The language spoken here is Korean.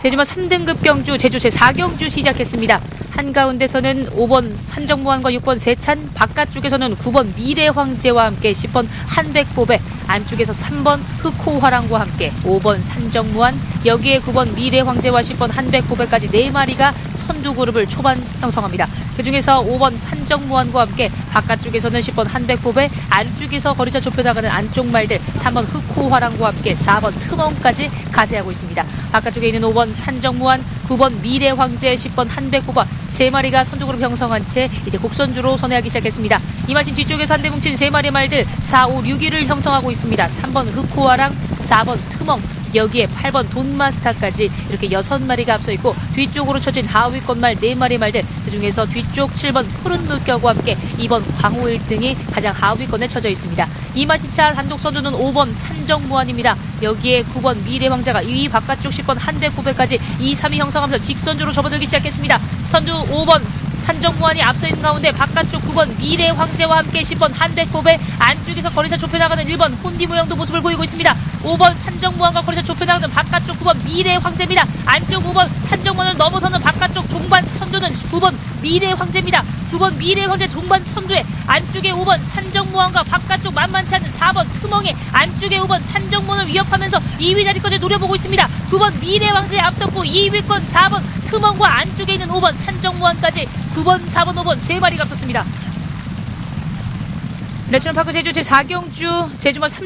제주마 3등급 경주 제주 제4경주 시작했습니다. 한가운데서는 5번 산정무한과 6번 세찬, 바깥쪽에서는 9번 미래황제와 함께 10번 한백보배, 안쪽에서 3번 흑호화랑과 함께 5번 산정무한, 여기에 9번 미래황제와 10번 한백보배까지 4마리가 선두 그룹을 초반 형성합니다. 그중에서 5번 산정무한과 함께 바깥쪽에서는 10번 한백보배, 안쪽에서 거리차 좁혀나가는 안쪽 말들 3번 흑호화랑과 함께 4번 트멍까지 가세하고 있습니다. 바깥쪽에 있는 5번 산정무한, 9번 미래황제, 10번 한백보배 세 마리가 선두그룹 형성한 채 이제 곡선주로 선회하기 시작했습니다. 이 마신 뒤쪽에서 한대 뭉친 세 마리 말들 4, 5, 6위를 형성하고 있습니다. 3번 흑호화랑, 4번 트멍, 여기에 8번 돈마스타까지 이렇게 여섯 마리가 앞서 있고 뒤쪽으로 쳐진 하위권 말네 마리 말들 그중에서 뒤쪽 7번 푸른 물결과 함께 2번 광호 1등이 가장 하위권에 쳐져 있습니다. 이마시차 단독 선두는 5번 산정무한입니다. 여기에 9번 미래왕자가 2위 바깥쪽 10번 한백구백까지 2, 3위 형성하면서 직선주로 접어들기 시작했습니다. 선두 5번 한정무한이 앞서 있는 가운데 바깥쪽 9번 미래 황제와 함께 10번 한백고배 안쪽에서 거리차 좁혀나가는 1번 혼디 모양도 모습을 보이고 있습니다. 5번 산정무한과 거리차 좁혀나가는 바깥쪽 9번 미래 황제입니다. 안쪽 5번 산정무한을 넘어서는 바깥쪽 종반 선두는 9번 미래 황제입니다. 9번 미래 황제 종반 선두에 안쪽에 5번 산정무한과 바깥쪽 만만치 않 은 4번 트멍에 안쪽에 5번 산정무한을 위협하면서 2위 자리까지 노려보고 있습니다. 9번 미래 황제에 앞섰고 2위권 4번 트멍과 안쪽에 있는 5번 산정무한까지 9번, 4번, 5번 세 마리가 앞섰습니다. 내추럴파크 제주 제4경주 제주마 3